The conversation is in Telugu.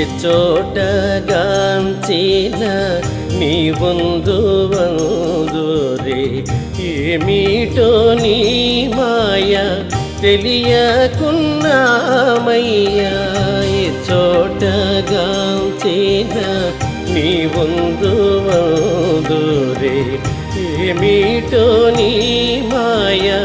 ఎచ్చోటగాంచిన నీ వందు వందురే ఏమిటో నీ మాయ తెలియకున్నామయ్యా. ఎచ్చోటగాంచిన నీ వందు వందురే ఏమిటో నీ మాయా